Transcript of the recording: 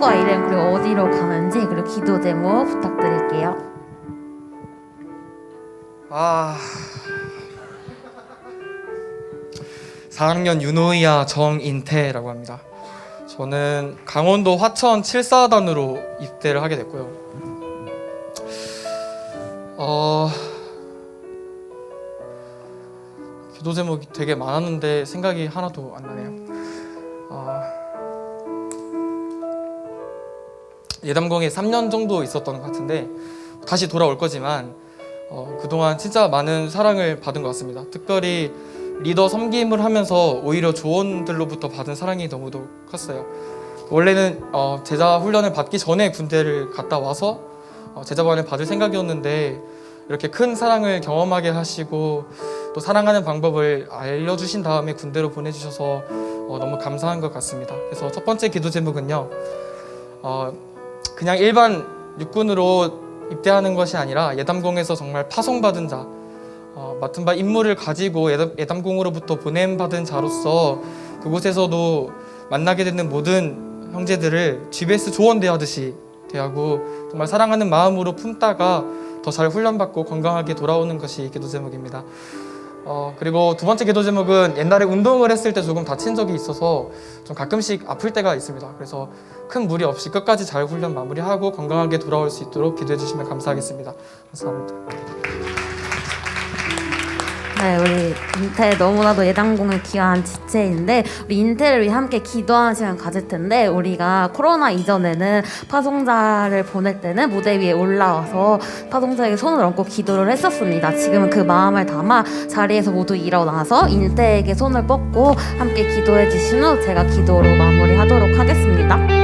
성함과 이름 그리고 어디로 가는지 그리고 기도 제목 부탁드릴게요. 아 4학년 윤호이야 정인태라고 합니다. 저는 강원도 화천 7사단으로 입대를 하게 됐고요. 어 기도 제목이 되게 많았는데 생각이 하나도 안 나네요. 아, 예담공에 3년 정도 있었던 것 같은데 다시 돌아올 거지만 어, 그동안 진짜 많은 사랑을 받은 것 같습니다. 특별히 리더 섬김을 하면서 오히려 조언들로부터 받은 사랑이 너무도 컸어요. 원래는 어, 제자 훈련을 받기 전에 군대를 갔다 와서 어, 제자반을 받을 생각이었는데 이렇게 큰 사랑을 경험하게 하시고 또 사랑하는 방법을 알려주신 다음에 군대로 보내주셔서 어, 너무 감사한 것 같습니다. 그래서 첫 번째 기도 제목은요. 어, 그냥 일반 육군으로 입대하는 것이 아니라 예담공에서 정말 파송받은 자, 어, 맡은 바 임무를 가지고 예담, 예담공으로부터 보냄받은 자로서 그곳에서도 만나게 되는 모든 형제들을 GBS 조원 대하듯이 대하고 정말 사랑하는 마음으로 품다가 더 잘 훈련받고 건강하게 돌아오는 것이 기도 제목입니다. 어, 그리고 두 번째 기도 제목은 옛날에 운동을 했을 때 조금 다친 적이 있어서 좀 가끔씩 아플 때가 있습니다. 그래서 큰 무리 없이 끝까지 잘 훈련 마무리하고 건강하게 돌아올 수 있도록 기도해 주시면 감사하겠습니다. 감사합니다. 네, 우리 인태 너무나도 예당공에 귀한 지체인데 우리 인태를 위해 함께 기도하는 시간 가질 텐데 우리가 코로나 이전에는 파송자를 보낼 때는 무대 위에 올라와서 파송자에게 손을 얹고 기도를 했었습니다. 지금은 그 마음을 담아 자리에서 모두 일어나서 인태에게 손을 뻗고 함께 기도해 주신 후 제가 기도로 마무리하도록 하겠습니다.